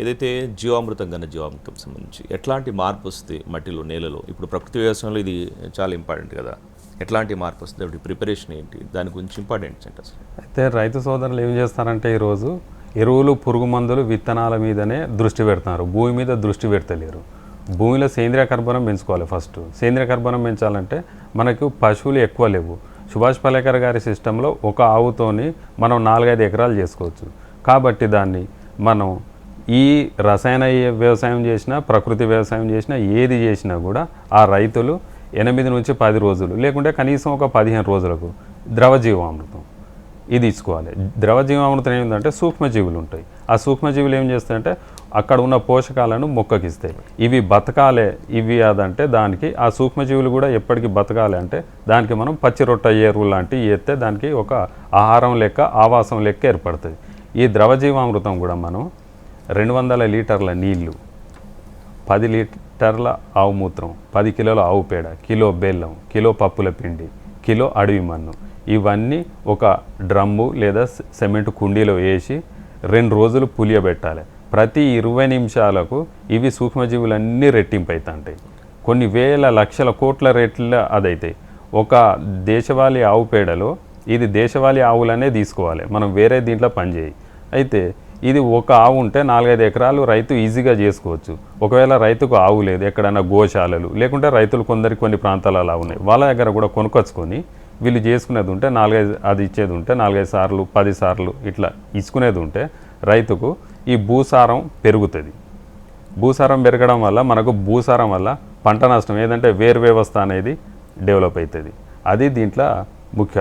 ఏదైతే జీవామృతం కన్నా జీవామృతం సంబంధించి ఎట్లాంటి మార్పు వస్తుంది మట్టిలో నేలలో? ఇప్పుడు ప్రకృతి వ్యవసాయంలో ఇది చాలా ఇంపార్టెంట్ కదా. ఎట్లాంటి మార్పు వస్తుంది అప్పుడు ప్రిపరేషన్ ఏంటి? దాని గురించి ఇంపార్టెంట్ అంటే అసలు? అయితే రైతు సోదరులు ఏం చేస్తారంటే ఈరోజు ఎరువులు పురుగు మందులు విత్తనాల మీదనే దృష్టి పెడుతున్నారు. భూమి మీద దృష్టి పెడతలేరు. భూమిలో సేంద్రియ కర్బనం పెంచుకోవాలి ఫస్ట్ సేంద్రియ కర్బనం పెంచాలంటే మనకు పశువులు ఎక్కువ లేవు. సుభాష్ పలేకర్ గారి సిస్టంలో ఒక ఆవుతోని మనం నాలుగైదు ఎకరాలు చేసుకోవచ్చు. కాబట్టి దాన్ని మనం ఈ రసాయన వ్యవసాయం చేసినా ప్రకృతి వ్యవసాయం చేసినా ఏది చేసినా కూడా ఆ రైతులు ఎనిమిది నుంచి పది రోజులు లేకుంటే కనీసం ఒక పదిహేను రోజులకు ద్రవజీవామృతం ఇది ఇచ్చుకోవాలి ద్రవజీవామృతం ఏంటంటే సూక్ష్మజీవులు ఉంటాయి. ఆ సూక్ష్మజీవులు ఏం చేస్తాయంటే అక్కడ ఉన్న పోషకాలను మొక్కకి ఇస్తాయి ఇవి బతకాలే ఇవి అదంటే దానికి ఆ సూక్ష్మజీవులు కూడా ఎప్పటికీ బతకాలి అంటే దానికి మనం పచ్చి రొట్ట ఎరువు లాంటివి ఎత్తే దానికి ఒక ఆహారం లెక్క ఆవాసం లెక్క ఏర్పడుతుంది. ఈ ద్రవజీవామృతం కూడా మనం రెండు వందల లీటర్ల నీళ్ళు పది లీటర్ల ఆవు మూత్రం పది కిలోల ఆవు పేడ కిలో బెల్లం కిలో పప్పుల పిండి కిలో అడవి మన్ను. ఇవన్నీ ఒక డ్రమ్ము లేదా సిమెంట్ కుండీలో వేసి రెండు రోజులు పులియబెట్టాలి. ప్రతి ఇరవై నిమిషాలకు ఇవి సూక్ష్మజీవులన్నీ రెట్టింపు అవుతుంటాయి కొన్ని వేల లక్షల కోట్ల రేట్ల అదైతాయి. ఒక దేశవాళీ ఆవు పేడలో ఇది దేశవాళీ ఆవులనే తీసుకోవాలి. మనం వేరే దీంట్లో పనిచేయి. అయితే ఇది ఒక ఆవు ఉంటే నాలుగైదు ఎకరాలు రైతు ఈజీగా చేసుకోవచ్చు. ఒకవేళ రైతుకు ఆవు లేదు ఎక్కడైనా గోశాలలు లేకుంటే రైతులు కొందరికి కొన్ని ప్రాంతాలు అలా ఉన్నాయి. వాళ్ళ దగ్గర కూడా కొనుక్కొచ్చుకొని వీళ్ళు చేసుకునేది ఉంటే నాలుగైదు అది ఇచ్చేది ఉంటే నాలుగైదు సార్లు పది సార్లు ఇట్లా ఇచ్చుకునేది ఉంటే రైతుకు ఈ భూసారం పెరుగుతుంది. భూసారం పెరగడం వల్ల మనకు భూసారం వల్ల పంట నష్టం ఏదంటే వేరు వ్యవస్థ అనేది డెవలప్ అవుతుంది. అది దీంట్లో ముఖ్య